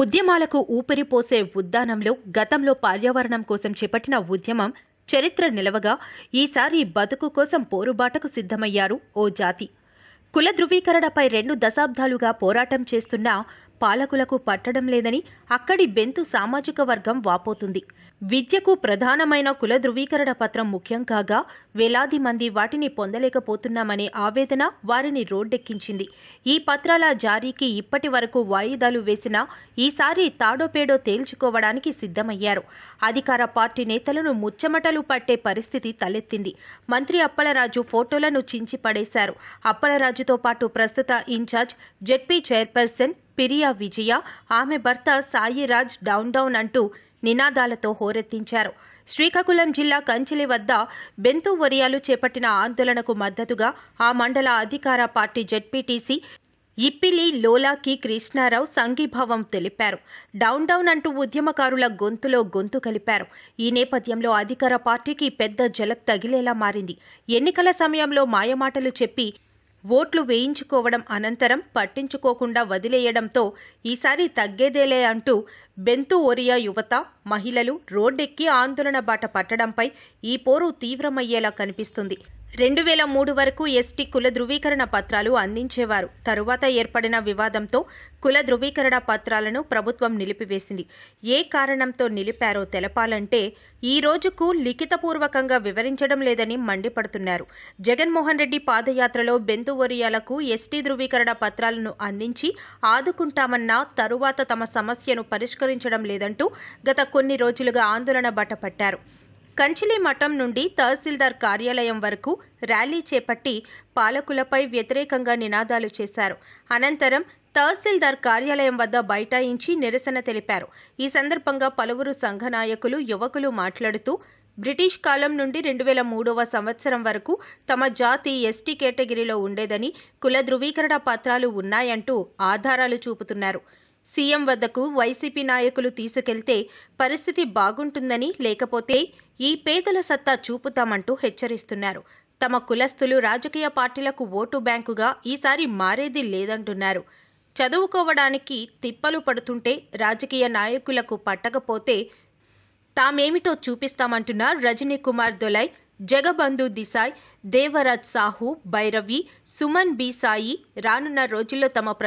ఉద్యమాలకు ఊపిరిపోసే ఉద్దానంలో గతంలో పర్యావరణం కోసం చేపట్టిన ఉద్యమం చరిత్ర నిలవగా ఈసారి బతుకు కోసం పోరుబాటకు సిద్ధమయ్యారు ఓ జాతి. కుల ధృవీకరణపై రెండు దశాబ్దాలుగా పోరాటం చేస్తున్న పాలకులకు పట్టడం లేదని అక్కడి బెంతు సామాజిక వర్గం వాపోతుంది. విద్యకు ప్రధానమైన కుల ధృవీకరణ పత్రం ముఖ్యం కాగా వేలాది మంది వాటిని పొందలేకపోతున్నామనే ఆవేదన వారిని రోడ్డెక్కించింది. ఈ పత్రాల జారీకి ఇప్పటి వరకు వాయిదాలు వేసినా ఈసారి తాడోపేడో తేల్చుకోవడానికి సిద్ధమయ్యారు. అధికార పార్టీ నేతలను ముచ్చమటలు పట్టే పరిస్థితి తలెత్తింది. మంత్రి అప్పలరాజు ఫోటోలను చించి పడేశారు. అప్పలరాజుతో పాటు ప్రస్తుత incharge ZP chairperson Piriya Vijaya ఆమె భర్త సాయిరాజ్ డౌన్ డౌన్ అంటూ నినాదాలతో హోరెత్తించారు. శ్రీకాకుళం జిల్లా కంచిలి వద్ద బెంతు వరియాలు చేపట్టిన ఆందోళనకు మద్దతుగా ఆ మండల అధికార పార్టీ జెడ్పీటీసీ ఇప్పిలి లోలాకి కృష్ణారావు సంఘీభావం తెలిపారు. డౌన్ డౌన్ అంటూ ఉద్యమకారుల గొంతులో గొంతు కలిపారు. ఈ నేపథ్యంలో అధికార పార్టీకి పెద్ద జలక్ తగిలేలా మారింది. ఎన్నికల సమయంలో మాయమాటలు చెప్పి ఓట్లు వేయించుకోవడం అనంతరం పట్టించుకోకుండా వదిలేయడంతో ఈసారి తగ్గేదేలే అంటూ బెంతు ఒరియా యువత మహిళలు రోడ్డెక్కి ఆందోళన బాట పట్టడంపై ఈ పోరు తీవ్రమయ్యేలా కనిపిస్తుంది. రెండు వేల మూడు వరకు ఎస్టీ కుల ధృవీకరణ పత్రాలు అందించేవారు. తరువాత ఏర్పడిన వివాదంతో కుల ధృవీకరణ పత్రాలను ప్రభుత్వం నిలిపివేసింది. ఏ కారణంతో నిలిపారో తెలపాలంటే ఈ రోజుకు లిఖితపూర్వకంగా వివరించడం లేదని మండిపడుతున్నారు. జగన్మోహన్ రెడ్డి పాదయాత్రలో బెంతు ఒరియాలకు ఎస్టీ ధృవీకరణ పత్రాలను అందించి ఆదుకుంటామన్నా తరువాత తమ సమస్యను పరిష్కరించడం లేదంటూ గత కొన్ని రోజులుగా ఆందోళన బట్టపట్టారు కంచిలి మఠం నుండి తహసీల్దార్ కార్యాలయం వరకు ర్యాలీ చేపట్టి పాలకులపై వ్యతిరేకంగా నినాదాలు చేశారు. అనంతరం తహసీల్దార్ కార్యాలయం వద్ద బైఠాయించి నిరసన తెలిపారు. ఈ సందర్భంగా పలువురు సంఘ నాయకులు యువకులు మాట్లాడుతూ బ్రిటిష్ కాలం నుండి రెండు వేల మూడవ సంవత్సరం వరకు తమ జాతి ఎస్టీ కేటగిరీలో ఉండేదని కుల ధృవీకరణ పత్రాలు ఉన్నాయంటూ ఆధారాలు చూపుతున్నారు. సీఎం వద్దకు వైసీపీ నాయకులు తీసుకెళ్తే పరిస్థితి బాగుంటుందని లేకపోతే ఈ పేదల సత్తా చూపుతామంటూ హెచ్చరిస్తున్నారు. తమ కులస్తులు రాజకీయ పార్టీలకు ఓటు బ్యాంకుగా ఈసారి మారేది లేదంటున్నారు. చదువుకోవడానికి తిప్పలు పడుతుంటే రాజకీయ నాయకులకు పట్టకపోతే తామేమిటో చూపిస్తామంటున్న రజనీ కుమార్ దొలై జగబంధు దిశాయ్ దేవరాజ్ సాహు భైరవి సుమన్ బి సాయి రానున్న రోజుల్లో తమ ప్ర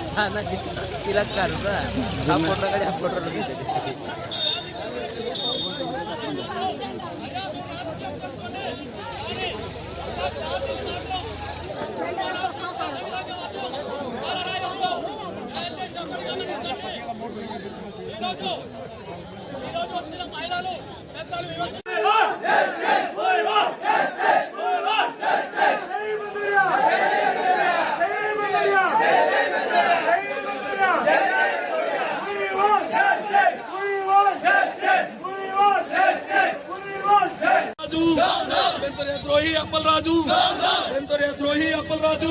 चालेल अट्टे इशारा काढेवा हा ना तिला काढू ना हा फोटोकडे हा फोटो రాజు ఎంతరే ద్రోహి అప్పల్ రాజు ఎంతరే ద్రోహి అప్పల్ రాజు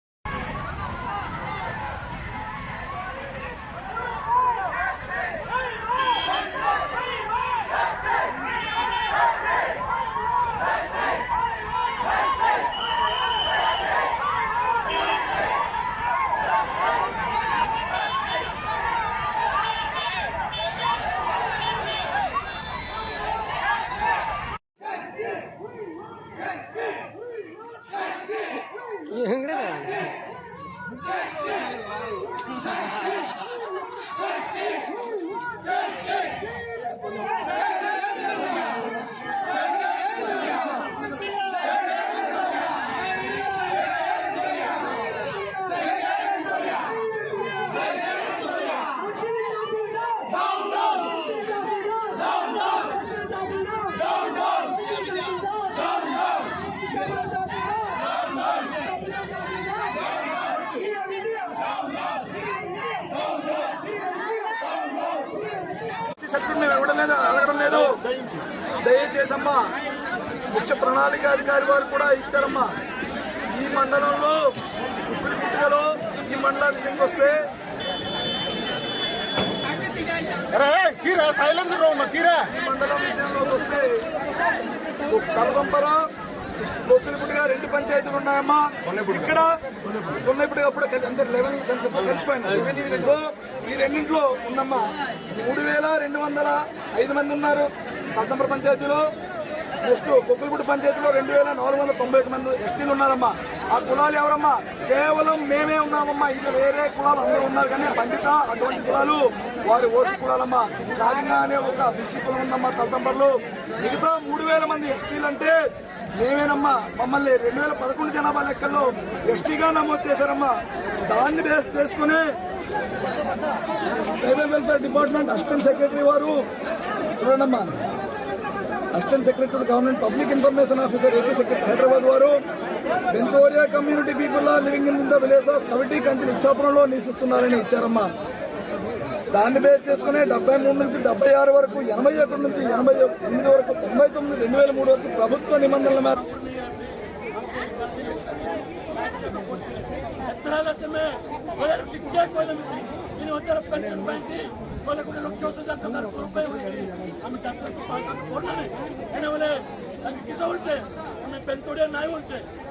对对对对对 శక్తిని మేము ఇవ్వడం లేదు అడగడం లేదు. దయచేసి అమ్మా ముఖ్య ప్రణాళిక అధికారి వారు కూడా ఇచ్చారమ్మా. ఈ మండలంలో పుట్టుకలో ఈ మండలానికి లింక్ వస్తే కీరా ఈ మండలం విషయంలోకి వస్తే కలదంపర కొత్తలపుడిగా రెండు పంచాయతీలు ఉన్నాయమ్మా. ఇక్కడ కొన్నప్పుడు అప్పుడు అందరు లెవెన్ సెన్సెస్ కలిసిపోయింది సో ఈ రెండింటిలో ఉన్నమ్మా మూడు వేల రెండు వందల ఐదు మంది ఉన్నారు కలదంపర పంచాయతీలో. నెక్స్ట్ కొక్కలపూడి పంచాయతీలో రెండు వేల నాలుగు వందల తొంభై ఒక మంది ఎస్టీలు ఉన్నారమ్మా. ఆ కులాలు ఎవరమ్మా? కేవలం మేమే ఉన్నామమ్మా. ఇంకా వేరే కులాలు అందరూ ఉన్నారు కానీ పండిత అటువంటి కులాలు వారి ఓసి కులాలమ్మా. కాలింగా అనే ఒక బీసీ కులం ఉందమ్మా తలతంబర్లు. మిగతా మూడు వేల మంది ఎస్టీలు అంటే మేమేనమ్మా మమ్మల్ని రెండు వేల పదకొండు జనాభా లెక్కల్లో ఎస్టీగా నమోదు చేశారమ్మా. దాన్ని బేస్ చేసుకుని labour welfare department assistant secretary వారు చూడండమ్మా. Assistant secretary government public information officer AP secretary Hyderabad వారు Benthoria community people are living in the village of committee కంచెలు ఇచ్చాపురంలో నివసిస్తున్నారని ఇచ్చారమ్మా. దాన్ని బేస్ చేసుకునే డెబ్బై మూడు నుంచి డెబ్బై ఆరు వరకు ఎనభై ఒకటి నుంచి ఎనభై ఎనిమిది వరకు తొంభై తొమ్మిది రెండు వేల మూడు వరకు ప్రభుత్వ నిబంధనల మేర Espérate, voy a replicar con la misi. Y